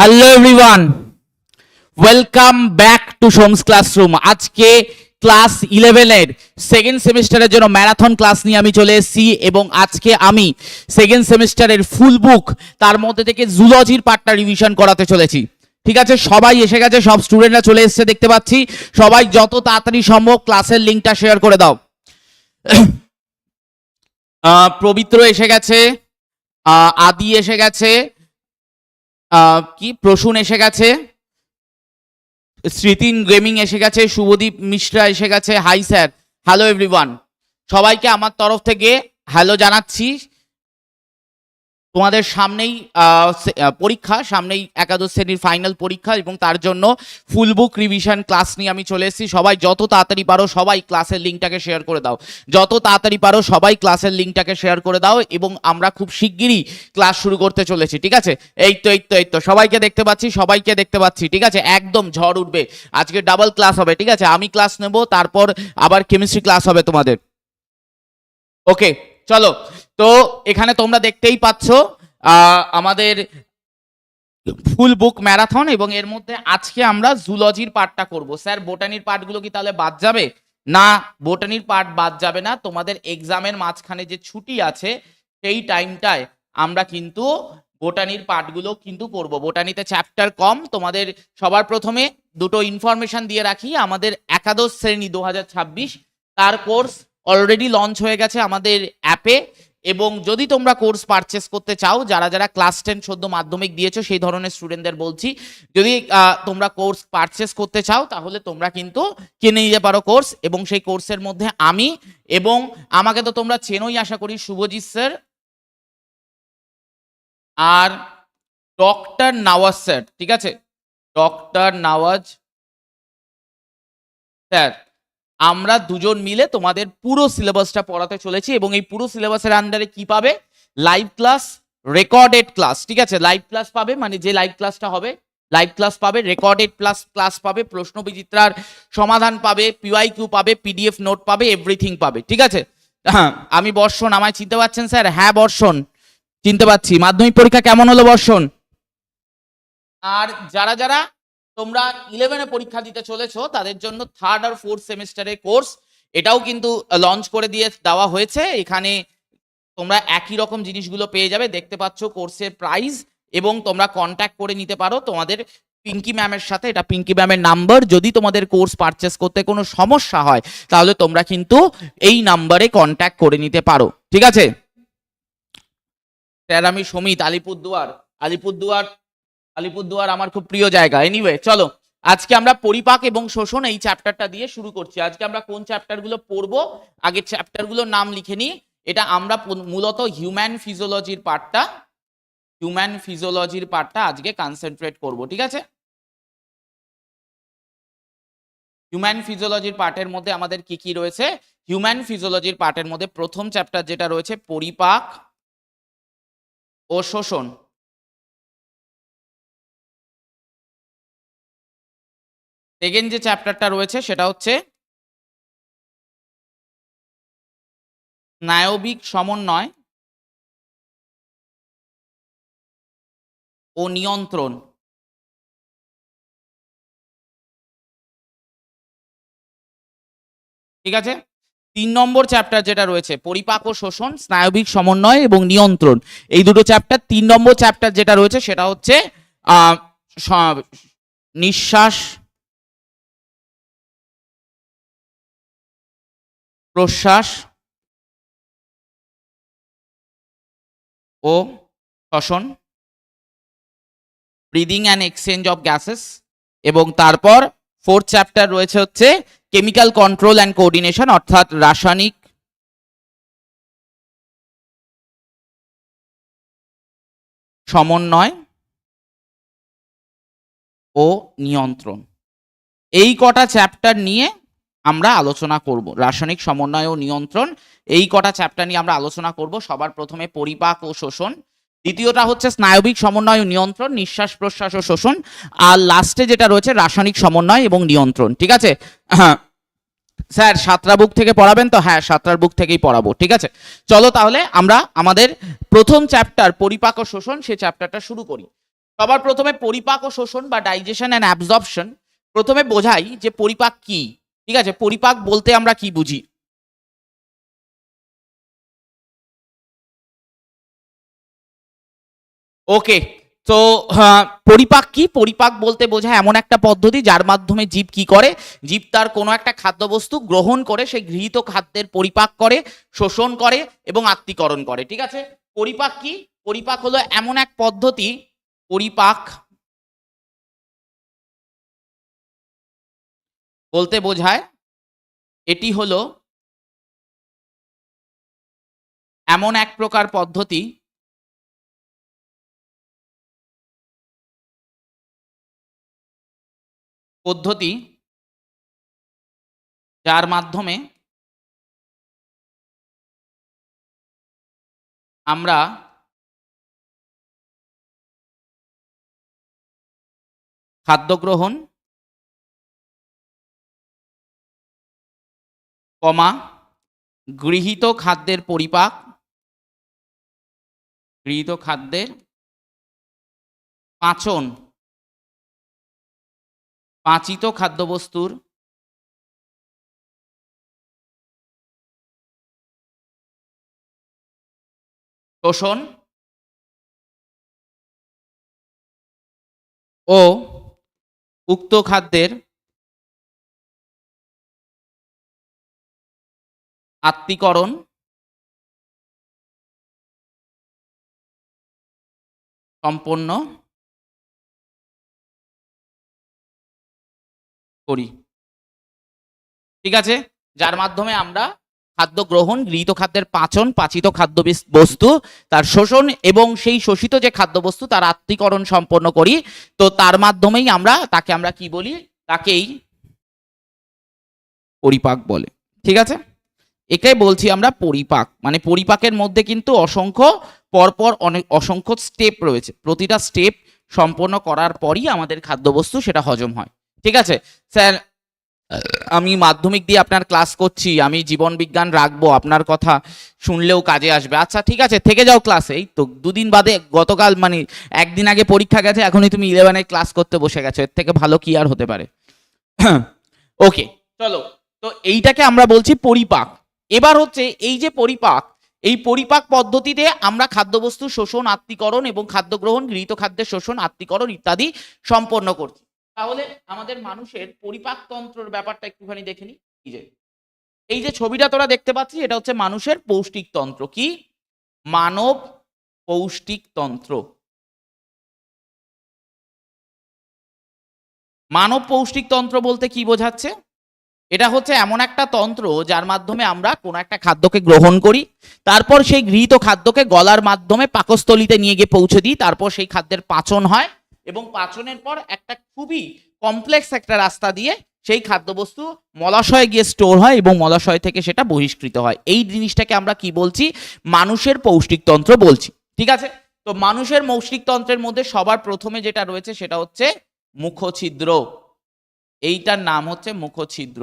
Hello everyone welcome back to Som's classroom আজকে class ইলেভেনের second সেমিস্টারের জন্য ম্যারাথন ক্লাস নিয়ে আমি চলে এসেছি এবং আজকে আমি সেকেন্ড সেমিস্টারের ফুল বুক তার মধ্যে থেকে জুলজির পার্টটা রিভিশন করাতে চলেছি। ঠিক আছে? সবাই এসে গেছে, সব স্টুডেন্টরা চলে এসেছে, দেখতে পাচ্ছি। সবাই যত তাড়াতাড়ি সম্ভব ক্লাসের লিঙ্কটা শেয়ার করে দাও। পবিত্র এসে গেছে। আদি এসে গেছে। কি? প্রসূন এসে গেছে। স্মৃতিন গেমিং এসে গেছে, শুভদীপ মিশ্রা এসে গেছে। হাই স্যার হ্যালো এভরিওয়ান সবাইকে আমার তরফ থেকে হ্যালো জানাচ্ছি। তোমাদের সামনেই পরীক্ষা, সামনেই একাদশ শ্রেণির ফাইনাল পরীক্ষা এবং তার জন্য ফুল বুক রিভিশন ক্লাস নিয়ে আমি চলে এসেছি। সবাই যত তাড়াতাড়ি পারো সবাই ক্লাসের লিঙ্কটাকে শেয়ার করে দাও। যত তাড়াতাড়ি পারো সবাই ক্লাসের লিঙ্কটাকে শেয়ার করে দাও এবং আমরা খুব শিগগিরই ক্লাস শুরু করতে চলেছি, ঠিক আছে? এই তো এই তো এই তো, সবাইকে দেখতে পাচ্ছি, সবাইকে দেখতে পাচ্ছি, ঠিক আছে? একদম ঝড় উঠবে। আজকে ডাবল ক্লাস হবে, ঠিক আছে? আমি ক্লাস নেব, তারপর আবার কেমিস্ট্রি ক্লাস হবে তোমাদের। ওকে চলো, তো এখানে তোমরা দেখতেই পাচ্ছ আমাদের ফুল বুক ম্যারাথন এবং এর মধ্যে আজকে আমরা জুলজির পার্টটা করব। স্যার, বোটানির পার্টগুলো কি তাহলে বাদ যাবে? না, বোটানির পার্ট বাদ যাবে না। তোমাদের এক্সামের মাঝখানে যে ছুটি আছে, সেই টাইমটায় আমরা কিন্তু বোটানির পার্টগুলো কিন্তু করব। বোটানিতে চ্যাপ্টার কম, তোমাদের সবার প্রথমে দুটো ইনফরমেশন দিয়ে রাখি। আমাদের একাদশ শ্রেণি দু হাজার ছাব্বিশ, তার কোর্স অলরেডি লঞ্চ হয়ে গেছে আমাদের অ্যাপে এবং যদি তোমরা কোর্স পারচেস করতে চাও, যারা যারা ক্লাস টেন সদ্য মাধ্যমিক দিয়েছ, সেই ধরনের স্টুডেন্টদের বলছি, যদি তোমরা কোর্স পারচেস করতে চাও, তাহলে তোমরা কিন্তু কিনে নিতে পারো কোর্স এবং সেই কোর্সের মধ্যে আমি এবং আমাকে তো তোমরা চেনোই, আশা করি, শুভজিৎ স্যার আর ডক্টর নাওয়াজ স্যার ঠিক আছে? ডক্টর নাওয়াজ স্যার আমরা দুজন মিলে তোমাদের পুরো সিলেবাসটা পড়াতে চলেছি এবং এই পুরো সিলেবাসের আন্ডারে কি পাবে? লাইভ ক্লাস রেকর্ডেড ক্লাস ঠিক আছে? লাইভ ক্লাস পাবে মানে যে লাইভ ক্লাসটা হবে লাইভ ক্লাস পাবে রেকর্ডেড প্লাস ক্লাস পাবে প্রশ্ন বিচিত্রার সমাধান পাবে পিওয়াই কিউ পাবে পিডিএফ নোট পাবে এভরিথিং পাবে, ঠিক আছে? হ্যাঁ আমি বর্ষণ, আমায় চিনতে পারছেন স্যার? হ্যাঁ বর্ষণ, চিনতে পাচ্ছি। মাধ্যমিক পরীক্ষা কেমন হলো বর্ষণ? আর যারা যারা তোমরা ইলেভেনে পরীক্ষা দিতে চলেছো, তাদের জন্য থার্ড আর ফোর্থ সেমিস্টারের কোর্স এটাও কিন্তু লঞ্চ করে দিয়ে দেওয়া হয়েছে। এখানে তোমরা একই রকম জিনিসগুলো পেয়ে যাবে, দেখতে পাচ্ছ কোর্সের প্রাইস এবং তোমরা কন্ট্যাক্ট করে নিতে পারো তোমাদের পিঙ্কি ম্যামের সাথে। এটা পিঙ্কি ম্যামের নাম্বার যদি তোমাদের কোর্স পারচেস করতে কোনো সমস্যা হয়, তাহলে তোমরা কিন্তু এই নাম্বারে কন্ট্যাক্ট করে নিতে পারো। ঠিক আছে? স্যার, আমি সমিত, আলিপুরদুয়ার। আলিপুরদুয়ার আলিপুরদুয়ার আমার খুব প্রিয় জায়গা। এনিওয়ে চলো। আজকে আমরা পরিপাক এবং শোষণ এই চ্যাপ্টারটা দিয়ে শুরু করছি। আজকে আমরা কোন চ্যাপ্টারগুলো পড়ব? আগের চ্যাপ্টারগুলোর নাম লিখে নিই। এটা আমরা মূলত হিউম্যান ফিজিওলজির পার্টটা হিউম্যান ফিজিওলজির পার্টটা আজকে কনসেন্ট্রেট করব, ঠিক আছে? হিউম্যান ফিজিওলজির পার্টের মধ্যে আমাদের কি কি রয়েছে? হিউম্যান ফিজিওলজির পার্টের মধ্যে প্রথম চ্যাপ্টার যেটা রয়েছে, পরিপাক ও শোষণ। সেকেন্ড যে চ্যাপ্টারটা রয়েছে সেটা হচ্ছে স্নায়বিক সমন্বয় ও নিয়ন্ত্রণ। ঠিক আছে? তিন নম্বর চ্যাপ্টার যেটা রয়েছে, পরিপাক ও শোষণ, স্নায়বিক সমন্বয় এবং নিয়ন্ত্রণ। এই দুটো চ্যাপ্টার তিন নম্বর চ্যাপ্টার যেটা রয়েছে সেটা হচ্ছে নিঃশ্বাস প্রশ্বাস ও শ্বসন breathing and exchange of gases এবং তারপর ফোর্থ চ্যাপ্টার রয়েছে হচ্ছে কেমিক্যাল কন্ট্রোল অ্যান্ড কোঅর্ডিনেশন অর্থাৎ রাসায়নিক সমন্বয় ও নিয়ন্ত্রণ। এই কটা চ্যাপ্টার নিয়ে আমরা আলোচনা করব। রাসায়নিক সমন্বয় ও নিয়ন্ত্রণ, এই কটা চ্যাপ্টার নিয়ে আমরা আলোচনা করব। সবার প্রথমে পরিপাক ও শোষণ। দ্বিতীয়টা হচ্ছে স্নায়বিক সমন্বয় ও নিয়ন্ত্রণ, নিঃশ্বাস প্রশ্বাস ও শোষণ। আর লাস্টে যেটা রয়েছে, রাসায়নিক সমন্বয় এবং নিয়ন্ত্রণ, ঠিক আছে? হ্যাঁ। স্যার সাতটা বুক থেকে পড়াবেন তো? হ্যাঁ সাতটার বুক থেকেই পড়াবো, ঠিক আছে? চলো তাহলে আমরা আমাদের প্রথম চ্যাপ্টার পরিপাক ও শোষণ সেই চ্যাপ্টারটা শুরু করি। সবার প্রথমে পরিপাক ও শোষণ বা ডাইজেশন অ্যান্ড অ্যাবজর্পশন প্রথমে বোঝাই যে পরিপাক কি। ঠিক আছে? পরিপাক বলতে আমরা কি বুঝি? ওকে তো পরিপাক কি? পরিপাক বলতে বোঝায় এমন একটা পদ্ধতি যার মাধ্যমে জীব কি করে? জীব তার কোনো একটা খাদ্যবস্তু গ্রহণ করে সেই গৃহীত খাদ্যের পরিপাক করে, শোষণ করে এবং আত্মীকরণ করে, ঠিক আছে? পরিপাক কি? পরিপাক হলো এমন এক পদ্ধতি, পরিপাক বলতে বোঝায় এটি হলো এমন এক প্রকার পদ্ধতি পদ্ধতি যার মাধ্যমে আমরা খাদ্য গ্রহণ কমা গৃহীত খাদ্যের পরিপাক গৃহীত খাদ্যের পাচন পাচিত খাদ্যবস্তুর শোষণ ও উক্ত খাদ্যের আত্মীকরণ, সম্পন্ন করি। ঠিক আছে? যার মাধ্যমে আমরা খাদ্য গ্রহণ, গৃহীত খাদ্যের পাচন, পাচিত খাদ্য বস্তু, তার শোষণ এবং সেই শোষিত যে খাদ্যবস্তু, তার আত্মীকরণ সম্পন্ন করি। তো তার মাধ্যমেই আমরা তাকে আমরা কি বলি? তাকেই পরিপাক বলে। ঠিক আছে? এটাই বলছি আমরা পরিপাক। মানে পরিপাকের মধ্যে কিন্তু অসংখ্য, পরপর অনেক অসংখ্য স্টেপ রয়েছে। প্রতিটা স্টেপ সম্পন্ন করার পরই আমাদের খাদ্যবস্তু সেটা হজম হয়। ঠিক আছে? স্যার, আমি মাধ্যমিক দিয়ে আপনার ক্লাস করছি, আমি জীবন বিজ্ঞান রাখব, আপনার কথা শুনলেও কাজে আসবে। আচ্ছা ঠিক আছে, থেকে যাও ক্লাসে এই তো দুদিন বাদে গতকাল মানে একদিন আগে পরীক্ষা গেছে, এখনই তুমি ইলেভেনে ক্লাস করতে বসে গেছো। এর থেকে ভালো কি আর হতে পারে? ওকে চলো। তো এইটাকে আমরা বলছি পরিপাক। এবার হচ্ছে এই যে পরিপাক, এই পরিপাক পদ্ধতিতে আমরা খাদ্যবস্তু শোষণ আত্মীকরণ এবং খাদ্য গ্রহণ গৃহীত খাদ্যের শোষণ আত্মীকরণ ইত্যাদি সম্পন্ন করছি। তাহলে আমাদের মানুষের পরিপাক তন্ত্রের ব্যাপারটা একটুখানি দেখে নি এই যে এই যে ছবিটা তোরা দেখতে পাচ্ছিস এটা হচ্ছে মানুষের পৌষ্টিক তন্ত্র। কি? মানব পৌষ্টিক তন্ত্র। মানব পৌষ্টিক তন্ত্র বলতে কি বোঝাচ্ছে? এটা হচ্ছে এমন একটা তন্ত্র যার মাধ্যমে আমরা কোনো একটা খাদ্যকে গ্রহণ করি, তারপর সেই গৃহীত খাদ্যকে গলার মাধ্যমে পাকস্থলিতে নিয়ে গিয়ে পৌঁছে দিই, তারপর সেই খাদ্যের পাচন হয় এবং পাচনের পর একটা খুবই কমপ্লেক্স একটা রাস্তা দিয়ে সেই খাদ্যবস্তু মলাশয়ে গিয়ে স্টোর হয় এবং মলাশয় থেকে সেটা বহিষ্কৃত হয়। এই জিনিসটাকে আমরা কি বলছি? মানুষের পৌষ্টিকতন্ত্র বলছি। ঠিক আছে? তো মানুষের মৌষ্টিকতন্ত্রের মধ্যে সবার প্রথমে যেটা রয়েছে সেটা হচ্ছে মুখছিদ্র। এইটার নাম হচ্ছে মুখছিদ্র।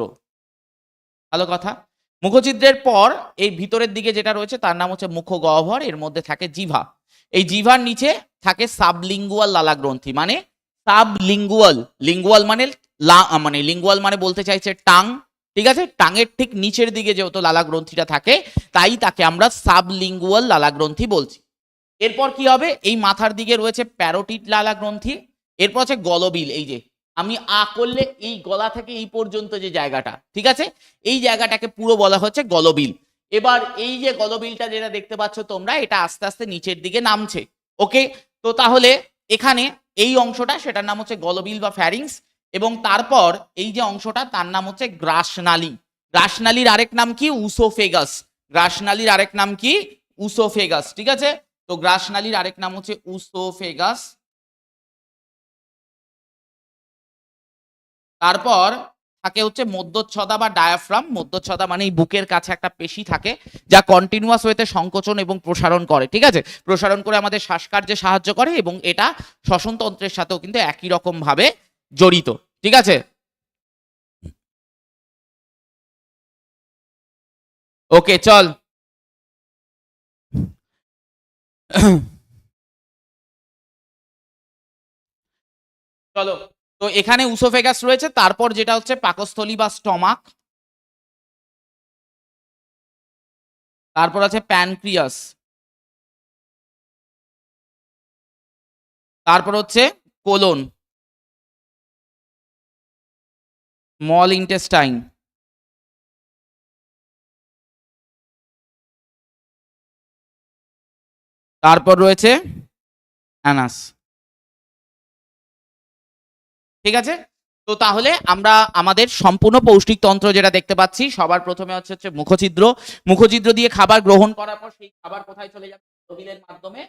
ভালো কথা? মুখছিদ্রের পর এই ভিতরের দিকে যেটা রয়েছে তার নাম হচ্ছে মুখগহ্বর, এর মধ্যে থাকে জিভা। এই জিভার নিচে থাকে সাবলিঙ্গুয়াল লালা গ্রন্থি মানে সাবলিঙ্গুয়াল। লিঙ্গুয়াল মানে লা মানে লিঙ্গুয়াল মানে বলতে চাইছে টাং, ঠিক আছে? টাঙের ঠিক নিচের দিকে যেহেতু লালা গ্রন্থিটা থাকে, তাই তাকে আমরা সাবলিঙ্গুয়াল লালা গ্রন্থি বলছি। এরপর কি হবে? এই মাথার দিকে রয়েছে প্যারোটিড লালা গ্রন্থি এরপর আছে গলবিল, এই যে আমি আ করলে এই গলা থেকে এই পর্যন্ত যে জায়গাটা, ঠিক আছে? এই জায়গাটাকে পুরো বলা হচ্ছে গলবিল। এবার এই যে গলবিলটা যেটা দেখতে পাচ্ছ তোমরা, এটা আস্তে আস্তে নিচের দিকে নামছে, ওকে? তো তাহলে এখানে এই অংশটা, সেটার নাম হচ্ছে গলবিল বা ফ্যারিংস এবং তারপর এই যে অংশটা, তার নাম হচ্ছে গ্রাসনালী। গ্রাসনালীর আরেক নাম কি? উসোফেগাস। গ্রাসনালীর আরেক নাম কি? উসোফেগাস, ঠিক আছে? তো গ্রাসনালীর আরেক নাম হচ্ছে উসোফেগাস। তারপর থাকে হচ্ছে মধ্যচ্ছদা বা ডায়াফ্রাম মধ্যচ্ছদা মানে এই বুকের কাছে একটা পেশি থাকে যা কন্টিনিউয়াস ওয়েতে সংকোচন এবং প্রসারণ করে, ঠিক আছে? প্রসারণ করে আমাদের শ্বাসকার্যে সাহায্য করে এবং এটা শ্বসনতন্ত্রের সাথেও কিন্তু একই রকম ভাবে জড়িত, ঠিক আছে? ওকে, চল। চলো। তো এখানে উসোফেগাস রয়েছে, তারপর যেটা হচ্ছে পাকস্থলী বা স্টমাক। তারপর আছে প্যানক্রিয়াস। তারপর হচ্ছে কোলন। Small intestine. তারপর রয়েছে অ্যানাস। ঠিক আছে? তো তাহলে আমরা আমাদের সম্পূর্ণ পৌষ্টিক তন্ত্র যেটা দেখতে পাচ্ছি, সবার প্রথমে হচ্ছে হচ্ছে মুখছিদ্র মুখছিদ্র দিয়ে খাবার গ্রহণ করার পর সেই খাবার কোথায় চলে যাবে? তবিলের মাধ্যমে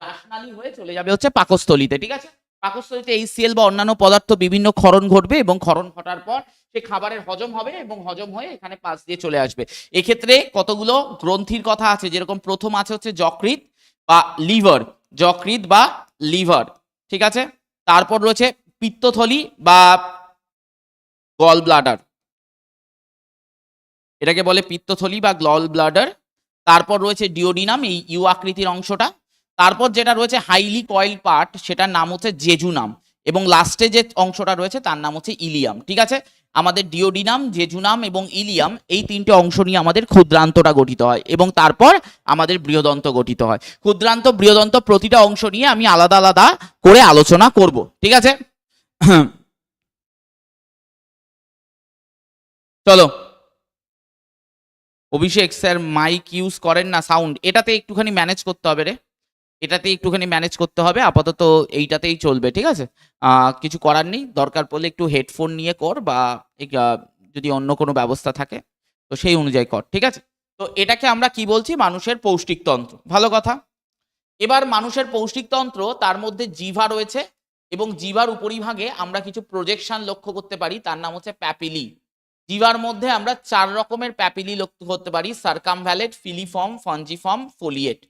শ্বাসনালী হয়ে চলে যাবে হচ্ছে পাকস্থলীতে, ঠিক আছে? পাকস্থলীতে এইচসিএল বা অন্যান্য পদার্থ বিভিন্ন ক্ষরণ ঘটবে এবং ক্ষরণ ঘটার পর সে খাবারের হজম হবে এবং হজম হয়ে এখানে পাশ দিয়ে চলে আসবে। এক্ষেত্রে কতগুলো গ্রন্থির কথা আছে, যেরকম প্রথম আছে হচ্ছে যকৃৎ বা লিভার, যকৃৎ বা লিভার, ঠিক আছে? তারপর রয়েছে পিত্তথলি বা গল ব্লাডার এটাকে বলে পিত্তথলি বা গল ব্লাডার তারপর রয়েছে ডিওডিনাম এই ইউ আকৃতির অংশটা। তারপর যেটা রয়েছে হাইলি কয়েল পার্ট সেটার নাম হচ্ছে জেজুনাম এবং লাস্টে যে অংশটা রয়েছে, তার নাম হচ্ছে ইলিয়াম ঠিক আছে? আমাদের ডিওডিনাম জেজুনাম এবং ইলিয়াম এই তিনটে অংশ নিয়ে আমাদের ক্ষুদ্রান্তটা গঠিত হয় এবং তারপর আমাদের বৃহদন্ত গঠিত হয়। ক্ষুদ্রান্ত, বৃহদন্ত প্রতিটা অংশ নিয়ে আমি আলাদা আলাদা করে আলোচনা করব। ঠিক আছে? চলো। অভিষেক স্যার মাইক ইউজ করেন না সাউন্ড এটাতে একটুখানি ম্যানেজ করতে হবে রে। এটাতে একটুখানি ম্যানেজ করতে হবে, আপাতত এইটাতেই চলবে, ঠিক আছে? কিছু করার নেই। দরকার পড়লে একটু হেডফোন নিয়ে কর বা যদি অন্য কোনো ব্যবস্থা থাকে, তো সেই অনুযায়ী কর, ঠিক আছে? তো এটাকে আমরা কি বলছি? মানুষের পৌষ্টিকতন্ত্র ভালো কথা? এবার মানুষের পৌষ্টিকতন্ত্র তার মধ্যে জিভা রয়েছে এবং জিভার উপরিভাগে আমরা কিছু প্রজেকশন লক্ষ্য করতে পারি, তার নাম হচ্ছে প্যাপিলি জিভার মধ্যে আমরা চার রকমের প্যাপিলি লক্ষ্য করতে পারি সার্কামভ্যালেট ফিলিফর্ম ফঞ্জিফর্ম ফোলিয়েট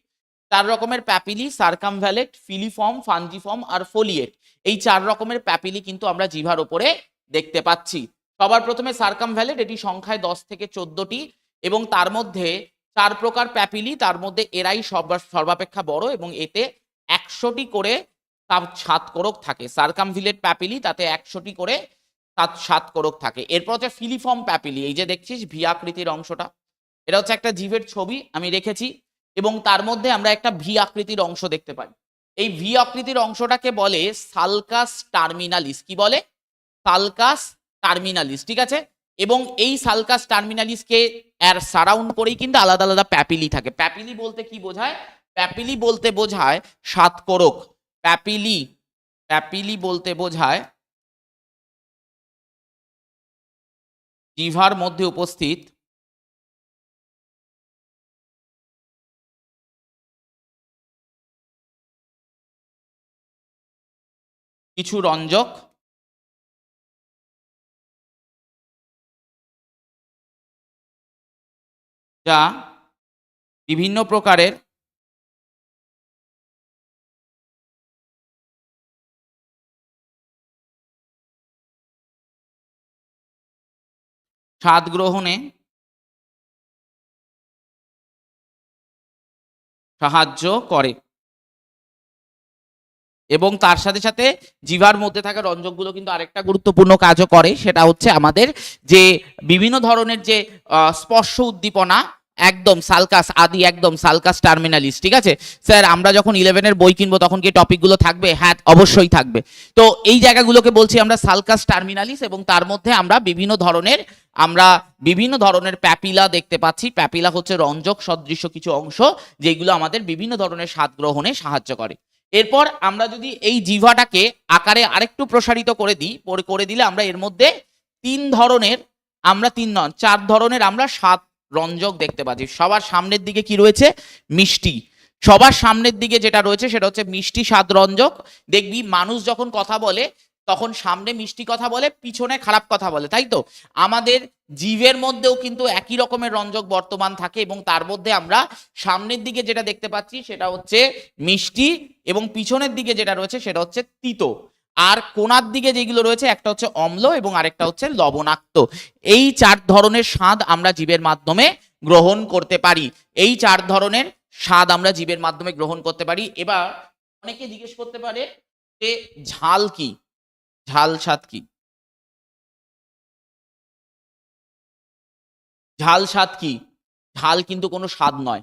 চার রকমের প্যাপিলি সার্কামভ্যালেট ফিলিফর্ম ফানজিফর্ম আর ফোলিয়েট এই চার রকমের প্যাপিলি কিন্তু আমরা জিভার ওপরে দেখতে পাচ্ছি। সবার প্রথমে সার্কামভ্যালেট এটি সংখ্যায় দশ থেকে চোদ্দটি, এবং তার মধ্যে চার প্রকার প্যাপিলি তার মধ্যে এরাই সর্বা- সর্বাপেক্ষা বড় এবং এতে একশোটি করে তার সাত কোরক থাকে। সার্কামভিলেট প্যাপিলি তাতে একশোটি করে সাত সাত কোরক থাকে। এরপর হচ্ছে ফিলিফর্ম প্যাপিলি। এই যে দেখছিস ভি আকৃতির অংশটা, এটা হচ্ছে একটা জিভের ছবি আমি রেখেছি এবং তার মধ্যে আমরা একটা ভি আকৃতির অংশ দেখতে পাই। এই ভি আকৃতির অংশটাকে বলে সালকাস টার্মিনালিস। কি বলে? সালকাস টার্মিনালিস, ঠিক আছে? এবং এই সালকাস টার্মিনালিসকে এর সারাউন্ড করেই কিন্তু আলাদা আলাদা প্যাপিলি থাকে। প্যাপিলি বলতে কি বোঝায়? প্যাপিলি বলতে বোঝায় সাত কোরক। প্যাপিলি প্যাপিলি বলতে বোঝায় জিভার মধ্যে উপস্থিত কিছু রঞ্জক যা বিভিন্ন প্রকারের স্বাদ গ্রহণে সাহায্য করে। এবং তার সাথে সাথে জিভার মধ্যে থাকা রঞ্জকগুলো কিন্তু আরেকটা গুরুত্বপূর্ণ কাজও করে, সেটা হচ্ছে আমাদের যে বিভিন্ন ধরনের যে স্পর্শ উদ্দীপনা একদম সালকাস, আদি একদম সালকাস টার্মিনালিস ঠিক আছে? স্যার, আমরা যখন ইলেভেনের বই কিনবো, তখন কি টপিকগুলো থাকবে? হ্যাঁ অবশ্যই থাকবে। তো এই জায়গাগুলোকে বলছি আমরা সালকাস টার্মিনালিস এবং তার মধ্যে আমরা বিভিন্ন ধরনের, আমরা বিভিন্ন ধরনের প্যাপিলা দেখতে পাচ্ছি। প্যাপিলা হচ্ছে রঞ্জক সদৃশ্য কিছু অংশ, যেগুলো আমাদের বিভিন্ন ধরনের স্বাদ গ্রহণে সাহায্য করে। এরপর আমরা যদি এই জিভাটাকে আকারে আরেকটু প্রসারিত করে দিই করে দিলে আমরা এর মধ্যে তিন ধরনের, আমরা তিন নন চার ধরনের আমরা স্বাদ রঞ্জক দেখতে পাচ্ছি। সবার সামনের দিকে কি রয়েছে? মিষ্টি। সবার সামনের দিকে যেটা রয়েছে সেটা হচ্ছে মিষ্টি স্বাদ রঞ্জক। দেখবি মানুষ যখন কথা বলে, তখন সামনে মিষ্টি কথা বলে, পিছনে খারাপ কথা বলে, তাই তো? আমাদের জীবের মধ্যেও কিন্তু একই রকমের রঞ্জক বর্তমান থাকে এবং তার মধ্যে আমরা সামনের দিকে যেটা দেখতে পাচ্ছি সেটা হচ্ছে মিষ্টি এবং পিছনের দিকে যেটা রয়েছে সেটা হচ্ছে তিতো। আর কোনার দিকে যেগুলো রয়েছে, একটা হচ্ছে অম্ল এবং আরেকটা হচ্ছে লবণাক্ত। এই চার ধরনের স্বাদ আমরা জীবের মাধ্যমে গ্রহণ করতে পারি। এই চার ধরনের স্বাদ আমরা জীবের মাধ্যমে গ্রহণ করতে পারি। এবার অনেকে জিজ্ঞেস করতে পারে যে ঝাল কি? ঝাল স্বাদ কি? ঝাল স্বাদ কি? ঝাল কিন্তু কোনো স্বাদ নয়।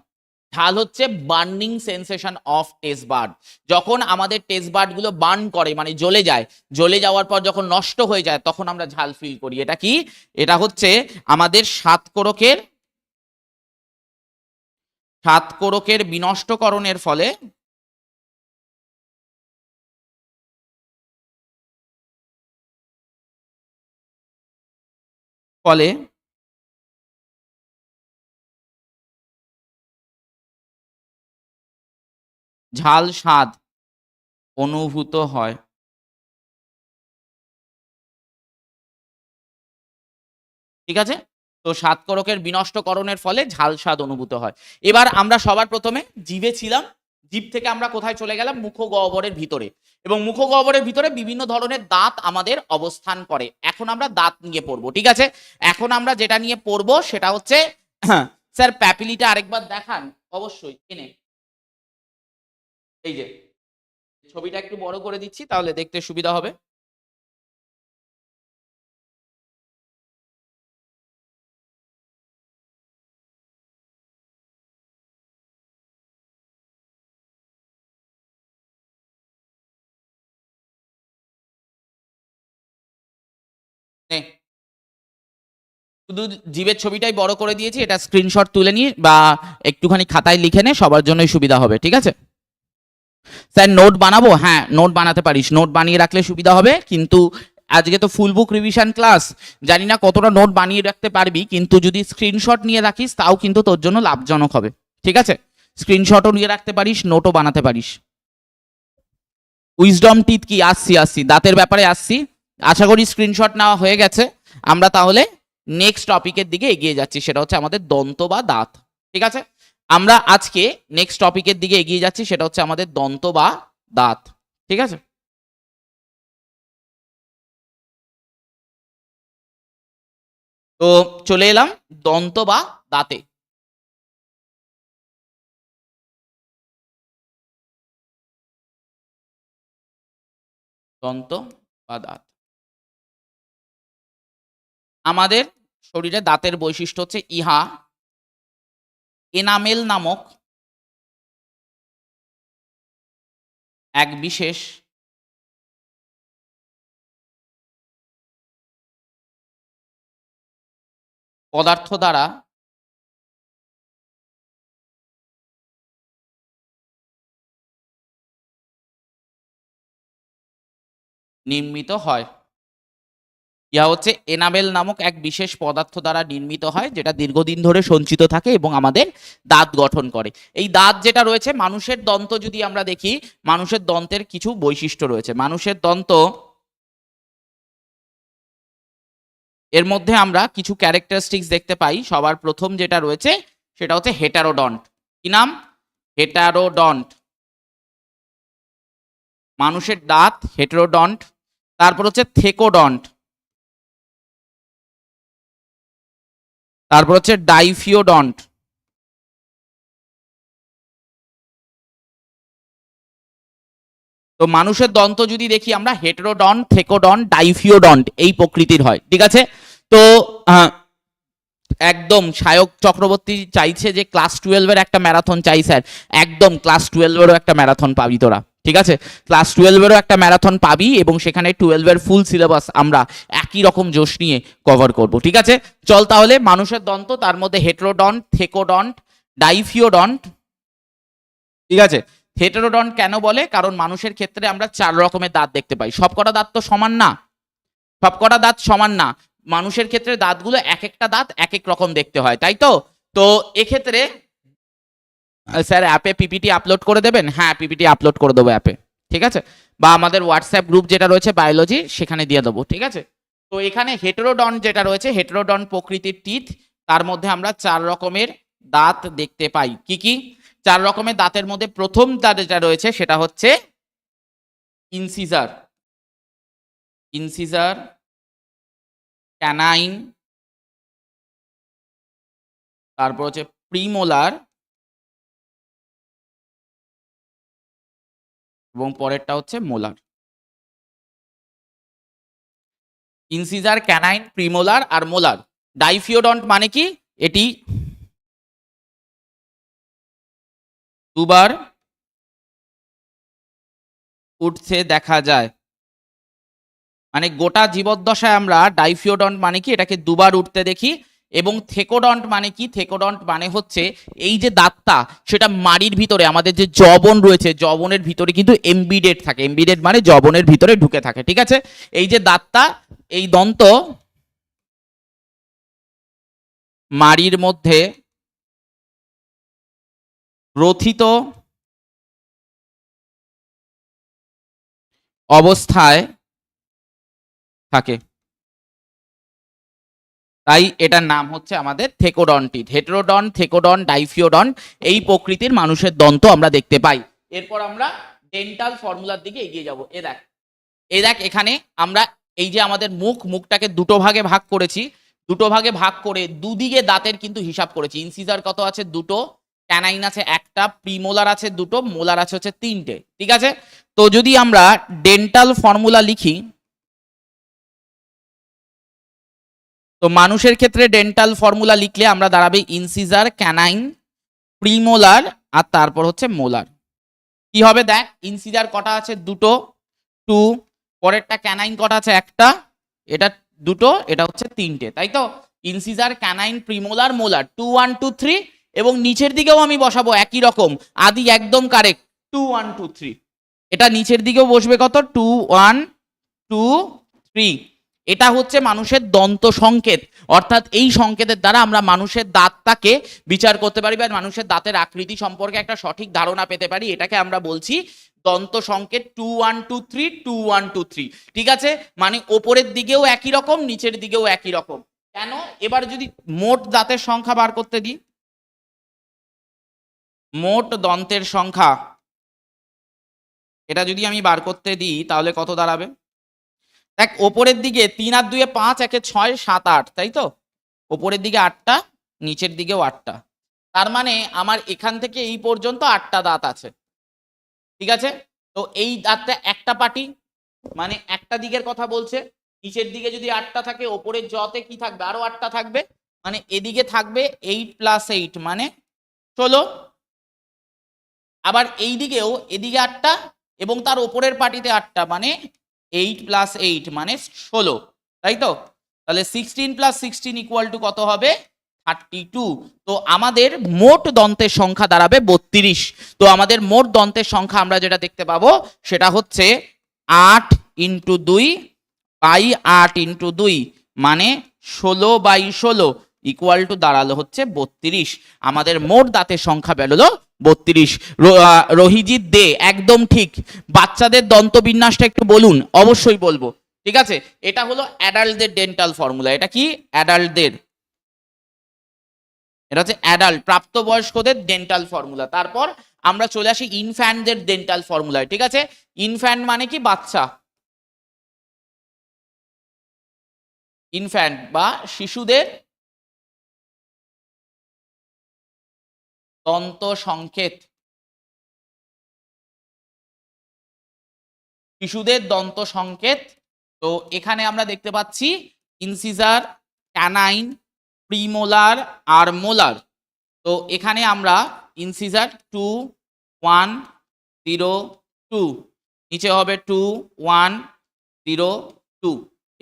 ঝাল হচ্ছে burning sensation of taste bud যখন আমাদের টেস্ট বার্ডগুলো বার্ন করে মানে জ্বলে যায়, জ্বলে যাওয়ার পর যখন নষ্ট হয়ে যায়, তখন আমরা ঝাল ফিল করি। এটা কি? এটা হচ্ছে আমাদের সাতকোরকের সাতকোরকের বিনষ্টকরণের ফলে ফলে ঝাল স্বাদ অনুভূত হয়। ঠিক আছে? তো সাতকরকের বিনষ্টকরণের ফলে ঝাল স্বাদ অনুভূত হয়। এবার আমরা সবার প্রথমে জিভে ছিলাম। জিভ থেকে আমরা কোথায় চলে গেলাম? মুখ গহ্বরের ভিতরে। এবং মুখ গহ্বরের ভিতরে বিভিন্ন ধরনের দাঁত আমাদের অবস্থান করে। এখন আমরা দাঁত নিয়ে পড়ব, ঠিক আছে? এখন আমরা যেটা নিয়ে পড়ব সেটা হচ্ছে স্যার, প্যাপিলিটা আরেকবার দেখান। অবশ্যই, এনে। এই যে, ছবিটা একটু বড় করে দিচ্ছি, তাহলে দেখতে সুবিধা হবে। শুধু জীবের ছবিটাই বড় করে দিয়েছি, এটা স্ক্রিনশট তুলে নিয়ে বা একটুখানি খাতায় লিখে নে, সবার জন্যই সুবিধা হবে, ঠিক আছে স্যার, নোট বানাবো? হ্যাঁ নোট বানাতে পারিস। নোট বানিয়ে রাখলে সুবিধা হবে, কিন্তু আজকে তো ফুল বুক রিভিশন ক্লাস জানি না কতটা নোট বানিয়ে রাখতে পারবি, কিন্তু যদি স্ক্রিনশট নিয়ে রাখিস, তাও কিন্তু তোর জন্য লাভজনক হবে। ঠিক আছে? স্ক্রিনশটও নিয়ে রাখতে পারিস নোটও বানাতে পারিস। উইজডম টিথ কি? আসছি আসছি। দাঁতের ব্যাপারে আসছি। আশা করি স্ক্রিনশট নেওয়া হয়ে গেছে। আমরা তাহলে নেক্সট টপিকের দিকে এগিয়ে যাচ্ছি, সেটা হচ্ছে আমাদের দন্ত বা দাঁত। ঠিক আছে? আমরা আজকে নেক্সট টপিকের দিকে এগিয়ে যাচ্ছি, সেটা হচ্ছে আমাদের দন্ত বা দাঁত, ঠিক আছে? তো চলে এলাম দন্ত বা দাঁতে। দন্ত বা দাঁত। আমাদের শরীরে দাঁতের বৈশিষ্ট্য হচ্ছে ইহা এনামেল নামক এক বিশেষ পদার্থ দ্বারা নির্মিত হয়। ইহা হচ্ছে এনামেল নামক এক বিশেষ পদার্থ দ্বারা নির্মিত হয়, যেটা দীর্ঘদিন ধরে সঞ্চিত থাকে এবং আমাদের দাঁত গঠন করে। এই দাঁত যেটা রয়েছে, মানুষের দন্ত যদি আমরা দেখি, মানুষের দন্তের কিছু বৈশিষ্ট্য রয়েছে। মানুষের দন্ত, এর মধ্যে আমরা কিছু ক্যারেক্টারিস্টিক্স দেখতে পাই। সবার প্রথম যেটা রয়েছে, সেটা হচ্ছে হেটারোডন্ট কি নাম? হেটারোডন্ট মানুষের দাঁত হেটারোডন্ট তারপর হচ্ছে থেকোডন্ট। তারপর হচ্ছে ডাইফিওডন্ট। তো মানুষের দন্ত যদি দেখি, আমরা হেটেরোডন থেকোডন ডাইফিওডন্ট এই প্রকৃতির হয়, ঠিক আছে? তো একদম সায়ক চক্রবর্তী চাইছে যে ক্লাস টুয়েলভের একটা ম্যারাথন চাই স্যার একদম ক্লাস টুয়েলভেরও একটা ম্যারাথন পাবি তোরা। ঠিক আছে? ক্লাস টুয়েলভেরও একটা ম্যারাথন পাবি এবং সেখানে টুয়েলভের ফুল সিলেবাস আমরা একই রকম জোশ নিয়ে কভার করব, ঠিক আছে? চল তাহলে, মানুষের দন্ত, তার মধ্যে হেটেরোডন্ট থেকোডন্ট ডাইফিওডন্ট ঠিক আছে? হেটেরোডন্ট কেন বলে? কারণ মানুষের ক্ষেত্রে আমরা চার রকমের দাঁত দেখতে পাই। সবকটা দাঁত তো সমান না। সবকটা দাঁত সমান না। মানুষের ক্ষেত্রে দাঁতগুলো এক একটা দাঁত এক এক রকম দেখতে হয়, তাই তো? তো এক্ষেত্রে স্যার অ্যাপে পিপিটি আপলোড করে দেবেন? হ্যাঁ পিপিটি আপলোড করে দেবো অ্যাপে ঠিক আছে? বা আমাদের হোয়াটসঅ্যাপ গ্রুপ যেটা রয়েছে বায়োলজি সেখানে দিয়ে দেবো। ঠিক আছে? তো এখানে হেটেরোডন যেটা রয়েছে হেটেরোডন প্রকৃতির টিথ তার মধ্যে আমরা চার রকমের দাঁত দেখতে পাই। কি কি? চার রকমের দাঁতের মধ্যে প্রথম দাঁত যেটা রয়েছে, সেটা হচ্ছে ইনসিজার ইনসিজার ক্যানাইন তারপর হচ্ছে প্রিমোলার এবং পরেরটা হচ্ছে মোলার। ইনসিজার, ক্যানাইন, প্রিমোলার আর মোলার। ডাইফিওডন্ট মানে কি? এটি দুবার উঠছে দেখা যায়। মানে গোটা জীবদ্দশায় আমরা ডাইফিওডন্ট মানে কি? এটাকে দুবার উঠতে দেখি। এবং থেকোডন্ট মানে কি? থেকোডন্ট মানে হচ্ছে এই যে দাঁতটা, সেটা মাড়ির ভিতরে, আমাদের যে জবন রয়েছে জবনের ভিতরে কিন্তু এমবিডেড থাকে। এমবিডেড মানে জবনের ভিতরে ঢুকে থাকে, ঠিক আছে? এই যে দাঁতটা, এই দন্ত মাড়ির মধ্যে গ্রথিত অবস্থায় থাকে। তাই এটার নাম হচ্ছে আমাদের থেকোডন্টিড হেটেরোডন থেকোডন ডাইফিওডন এই প্রকৃতির মানুষের দন্ত আমরা দেখতে পাই। এরপর আমরা ডেন্টাল ফর্মুলার দিকে এগিয়ে যাব। এ দেখ এ দেখ এখানে আমরা এই যে আমাদের মুখ, মুখটাকে দুটো ভাগে ভাগ করেছি। দুটো ভাগে ভাগ করে দুদিকে দাঁতের কিন্তু হিসাব করেছি। ইনসিজার কত আছে? দুটো। ক্যানাইন আছে একটা, প্রিমোলার আছে দুটো, মোলার আছে হচ্ছে তিনটে। ঠিক আছে? তো যদি আমরা ডেন্টাল ফর্মুলা লিখি তো মানুষের ক্ষেত্রে ডেন্টাল ফর্মুলা লিখলে আমরা দাঁড়াবে ইনসিজার ক্যানাইন প্রিমোলার আর তারপর হচ্ছে মোলার কি হবে দেখ? ইনসিজার কটা আছে? দুটো টু পরেরটা ক্যানাইন কটা আছে? একটা, এটা দুটো, এটা হচ্ছে তিনটে, তাই তো? Incisor canine premolar molar two one two three এবং নিচের দিকেও আমি বসাবো একই রকম। আদি একদম correct two one two three এটা নিচের দিকেও বসবে কত? টু ওয়ান টু থ্রি এটা হচ্ছে মানুষের দন্ত সংকেত। অর্থাৎ এই সংকেতের দ্বারা আমরা মানুষের দাঁতটাকে বিচার করতে পারি বা মানুষের দাঁতের আকৃতি সম্পর্কে একটা সঠিক ধারণা পেতে পারি। এটাকে আমরা বলছি দন্ত সংকেত two one, two three, two one, two three. ঠিক আছে? মানে ওপরের দিকেও একই রকম, নিচের দিকেও একই রকম। কেন? এবার যদি মোট দাঁতের সংখ্যা বার করতে দিই। মোট দন্তের সংখ্যা, এটা যদি আমি বার করতে দিই, তাহলে কত দাঁড়াবে? দেখ, ওপরের দিকে তিন আর দুয়ে পাঁচ, একে ছয়, সাত, আট, তাই তো? ওপরের দিকে আটটা, নিচের দিকেও আটটা। তার মানে আমার এখান থেকে এই পর্যন্ত আটটা দাঁত আছে। ঠিক আছে? তো এই দাঁতটা একটা পাটি মানে একটা দিকের কথা বলছে। নিচের দিকে যদি আটটা থাকে ওপরের জতে কি থাকবে? আরও আটটা থাকবে। মানে এদিকে থাকবে এইট প্লাস এইট মানে ষোলো। আবার এই দিকেও এদিকে আটটা এবং তার ওপরের পাটিতে আটটা মানে এইট প্লাস এইট মানে ষোলো, তাই তো? তাহলে sixteen plus sixteen equal to কত হবে? থার্টি টু তো আমাদের মোট দন্তের সংখ্যা দাঁড়াবে বত্রিশ। তো আমাদের মোট দন্তের সংখ্যা আমরা যেটা দেখতে পাবো, সেটা হচ্ছে আট ইন্টু দুই বাই আট ইন্টু দুই মানে ষোলো বাই ষোলো ইকুয়াল টু দাঁড়াল হচ্ছে বত্রিশ। আমাদের মোট দাঁতের সংখ্যা বেরোলো বত্রিশ। রোহিজিৎ দে, একদম ঠিক। বাচ্চাদের দন্তবিন্যাসটা একটু বলুন, অবশ্যই বলব। ঠিক আছে? এটা হলো অ্যাডাল্টদের ডেন্টাল ফর্মুলা এটা কি? অ্যাডাল্টদের এটা হচ্ছে অ্যাডাল্ট প্রাপ্তবয়স্কদের ডেন্টাল ফর্মুলা তারপর আমরা চলে আসি ইনফ্যান্টদের ডেন্টাল ফর্মুলায় ঠিক আছে? ইনফ্যান্ট মানে কি? বাচ্চা। ইনফ্যান্ট বা শিশুদের দন্ত সংকেত। শিশুদের দন্ত সংকেত। তো এখানে আমরা দেখতে পাচ্ছি ইনসিজার, ক্যানাইন, প্রিমোলার আর মোলার। তো এখানে আমরা incisor two, one, zero, two. নিচে হবে টু, ওয়ান, জিরো, টু।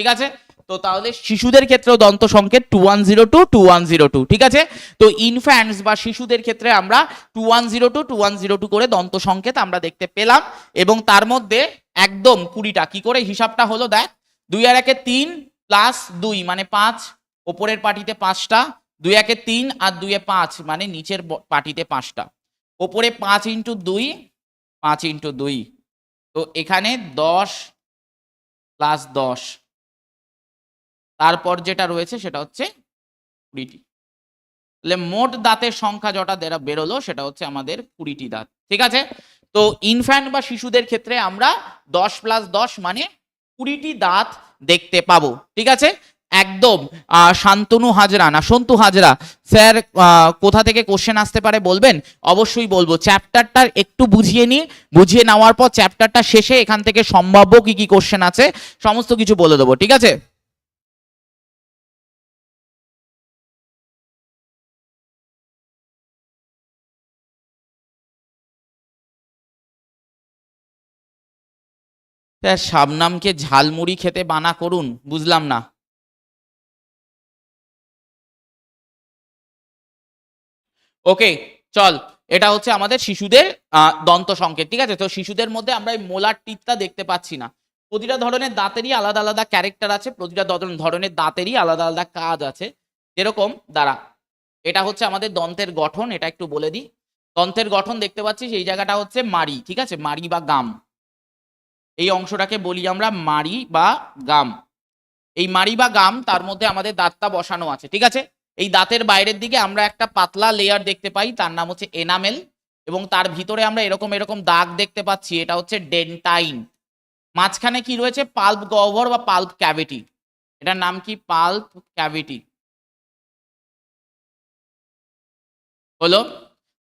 ঠিক আছে? তো তাহলে শিশুদের ক্ষেত্রেও দন্ত সংকেত two one zero two two one zero two ঠিক আছে? তো ইনফ্যান্টস বা শিশুদের ক্ষেত্রে আমরা two one zero two two one zero two করে দন্ত সংকেত আমরা দেখতে পেলাম। এবং তার মধ্যে একদম কুড়িটা, কি করে? হিসাবটা হলো দেখ, দুই আর একে তিন প্লাস দুই মানে পাঁচ, ওপরের পাটিতে পাঁচটা, দুই একে তিন আর দুইয়ে পাঁচ মানে নিচের পাটিতে পাঁচটা। ওপরে পাঁচ ইন্টু দুই, পাঁচ ইন্টু দুই। তো এখানে দশ প্লাস দশ তারপর যেটা রয়েছে সেটা হচ্ছে কুড়িটি। তাহলে মোট দাঁতের সংখ্যা যটা বেরোলো সেটা হচ্ছে আমাদের কুড়িটি দাঁত, ঠিক আছে? তো ইনফ্যান্ট বা শিশুদের ক্ষেত্রে আমরা দশ প্লাস দশ মানে কুড়িটি দাঁত দেখতে পাবো, ঠিক আছে? একদম শান্তনু হাজরা না, সন্তু হাজরা, স্যার কোথা থেকে কোশ্চেন আসতে পারে বলবেন? অবশ্যই বলব চ্যাপ্টারটার একটু বুঝিয়ে নিই, বুঝিয়ে নেওয়ার পর চ্যাপ্টারটা শেষে এখান থেকে সম্ভাব্য কি কি কোশ্চেন আছে, সমস্ত কিছু বলে দেবো, ঠিক আছে? তা শাবনামকে ঝালমুড়ি খেতে বানা করুন, বুঝলাম না। ওকে, চল, এটা হচ্ছে আমাদের শিশুদের দন্ত সংকেত, ঠিক আছে? তো শিশুদের মধ্যে আমরা এই মোলার টিপটা দেখতে পাচ্ছি না। প্রতিটা ধরনের দাঁতেরই আলাদা আলাদা ক্যারেক্টার আছে, প্রতিটা ধরনের দাঁতেরই আলাদা আলাদা কাজ আছে। যেরকম দ্বারা এটা হচ্ছে আমাদের দন্তের গঠন, এটা একটু বলে দিই। দন্তের গঠন দেখতে পাচ্ছি এই জায়গাটা হচ্ছে মাড়ি, ঠিক আছে? মাড়ি বা গাম। এই অংশটাকে বলি আমরা মাড়ি বা গাম। এই মাড়ি বা গাম, তার মধ্যে আমাদের দাঁতটা বসানো আছে, ঠিক আছে? এই দাঁতের বাইরের দিকে আমরা একটা পাতলা লেয়ার দেখতে পাই, তার নাম হচ্ছে এনামেল এবং তার ভিতরে আমরা এরকম এরকম দাগ দেখতে পাচ্ছি, এটা হচ্ছে ডেন্টাইন মাঝখানে কি রয়েছে? পাল্প গহ্বর বা পাল্প ক্যাভিটি এটার নাম কি? পাল্প ক্যাভিটি হলো?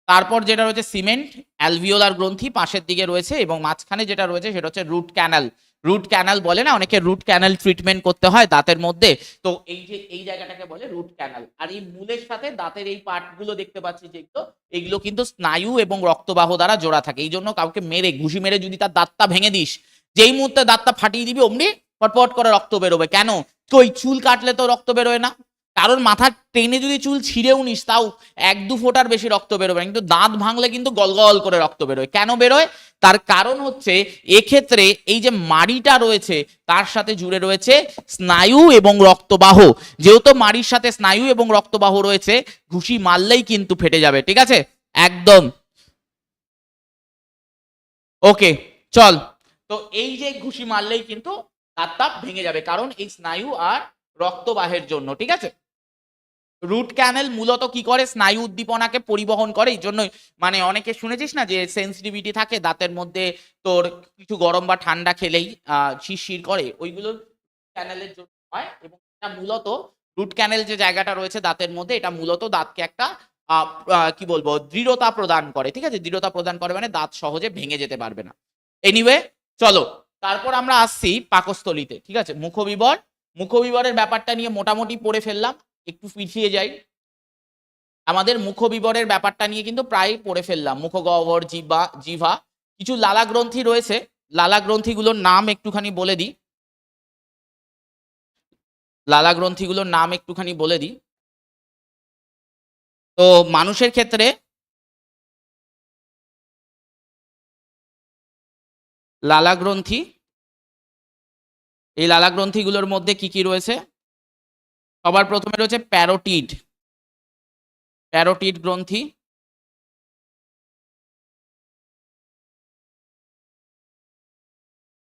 তারপর যেটা রয়েছে সিমেন্ট, অ্যালভিওলার গ্রন্থি পাশের দিকে রয়েছে এবং মাঝখানে যেটা রয়েছে সেটা হচ্ছে রুট ক্যানাল। রুট ক্যানাল বলে না, অনেকে রুট ক্যানাল ট্রিটমেন্ট করতে হয় দাঁতের মধ্যে। তো এই যে, এই জায়গাটাকে বলে রুট ক্যানাল। আর এই মূলের সাথে দাঁতের এই পার্টগুলো দেখতে পাচ্ছি যেগুলো এগুলো কিন্তু স্নায়ু এবং রক্তবাহ দ্বারা জোড়া থাকে। এই জন্য কাউকে মেরে, ঘুষি মেরে যদি তার দাঁতটা ভেঙে দিস, যেই মুহূর্তে দাঁতটা ফাটিয়ে দিবি, অমনি পটপট করে রক্ত বেরোবে। কেন? কই চুল কাটলে তো রক্ত বেরোয় না। কারণ মাথা টেনে যদি চুল ছিঁড়েও নিস, তাও এক দু ফোঁটার বেশি রক্ত বেরোবে কিন্তু দাঁত ভাঙলে কিন্তু গলগল করে রক্ত বেরোয়। কেন বেরোয়? তার কারণ হচ্ছে, এক্ষেত্রে এই যে মাড়িটা রয়েছে, তার সাথে জুড়ে রয়েছে স্নায়ু এবং রক্তবাহ। যেহেতু মাড়ির সাথে স্নায়ু এবং রক্তবাহ রয়েছে, ঘুষি মারলেই কিন্তু ফেটে যাবে, ঠিক আছে? একদম। ওকে, চল। তো এই যে ঘুষি মারলেই কিন্তু দাঁতটা ভেঙে যাবে, কারণ এই স্নায়ু আর রক্তবাহের জন্য, ঠিক আছে? রুট ক্যানেল মূলত কি করে? স্নায়ু উদ্দীপনাকে পরিবহন করে। এই জন্য মানে অনেকে শুনেছিস না যে সেন্সিটিভিটি থাকে, দাঁতের মধ্যে তোর কিছু গরম বা ঠান্ডা খেলেই শিরশির করে। ওইগুলো ক্যানেলের জন্য হয় এবং এটা মূলত রুট ক্যানেল যে জায়গাটা রয়েছে দাঁতের মধ্যে, এটা মূলত দাঁতকে একটা কি বলব, দৃঢ়তা প্রদান করে। ঠিক আছে? দৃঢ়তা প্রদান করে মানে দাঁত সহজে ভেঙে যেতে পারবে না। এনিওয়ে চলো, তারপর আমরা আসছি পাকস্থলিতে। ঠিক আছে? মুখবিবর, মুখবিবরের ব্যাপারটা নিয়ে মোটামুটি পড়ে ফেললাম। একটু পিছিয়ে যাই। আমাদের মুখবিবরের ব্যাপারটা নিয়ে কিন্তু প্রায় পড়ে ফেললাম। মুখগহ্বর, জিবা, জিভা, কিছু লালা গ্রন্থি রয়েছে। লালা গ্রন্থিগুলোর নাম একটুখানি বলে দিই। লালা গ্রন্থিগুলোর নাম একটুখানি বলে দিই। তো মানুষের ক্ষেত্রে লালা গ্রন্থি এই লালা গ্রন্থিগুলোর মধ্যে কি কি রয়েছে? সবার প্রথমে রয়েছে প্যারোটিড প্যারোটিড গ্রন্থি।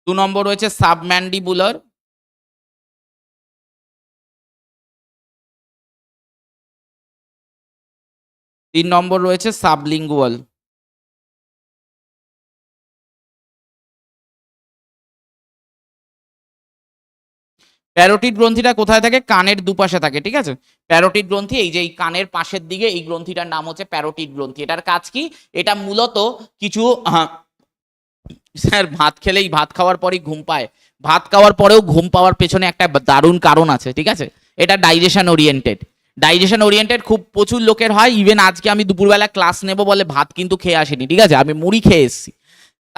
দু নম্বর রয়েছে সাবম্যান্ডিবুলার। তিন নম্বর রয়েছে সাবলিঙ্গুয়াল। প্যারোটিড গ্রন্থিটা কোথায় থাকে? কানের দুপাশে থাকে, ঠিক আছে? প্যারোটিড গ্রন্থি, এই যে এই কানের পাশের দিকে এই গ্রন্থিটার নাম হচ্ছে প্যারোটিড গ্রন্থি। এটার কাজ কি? এটা মূলত কিছু স্যার, ভাত খেলেই ভাত খাওয়ার পরেই ঘুম পায়। ভাত খাওয়ার পরেও ঘুম পাওয়ার পেছনে একটা দারুণ কারণ আছে, ঠিক আছে? এটা ডাইজেশন ওরিয়েন্টেড ডাইজেশন ওরিয়েন্টেড খুব প্রচুর লোকের হয়। ইভেন আজকে আমি দুপুরবেলা ক্লাস নেব বলে ভাত কিন্তু খেয়ে আসিনি, ঠিক আছে? আমি মুড়ি খেয়ে এসেছি।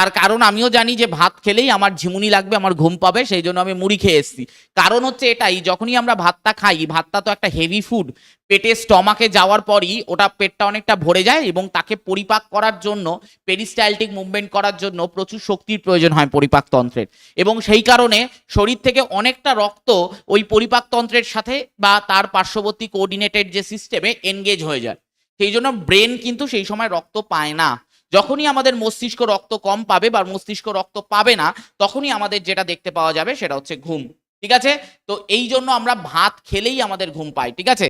তার কারণ আমিও জানি যে ভাত খেলেই আমার ঝিমুনি লাগবে, আমার ঘুম পাবে, সেই জন্য আমি মুড়ি খেয়ে এসেছি। কারণ হচ্ছে এটাই, যখনই আমরা ভাতটা খাই, ভাতটা তো একটা হেভি ফুড পেটে স্টমাকে যাওয়ার পরই ওটা পেটটা অনেকটা ভরে যায় এবং তাকে পরিপাক করার জন্য পেরিস্টাইলটিক মুভমেন্ট করার জন্য প্রচুর শক্তির প্রয়োজন হয় পরিপাকতন্ত্রের এবং সেই কারণে শরীর থেকে অনেকটা রক্ত ওই পরিপাকতন্ত্রের সাথে বা তার পার্শ্ববর্তী কোঅর্ডিনেটেড যে সিস্টেমে এনগেজ হয়ে যায়। সেই জন্য ব্রেন কিন্তু সেই সময় রক্ত পায় না। যখনই আমাদের মস্তিষ্ক রক্ত কম পাবে বা মস্তিষ্ক রক্ত পাবে না, তখনই আমাদের যেটা দেখতে পাওয়া যাবে সেটা হচ্ছে ঘুম, ঠিক আছে? তো এই জন্য আমরা ভাত খেলেই আমাদের ঘুম পাই ঠিক আছে?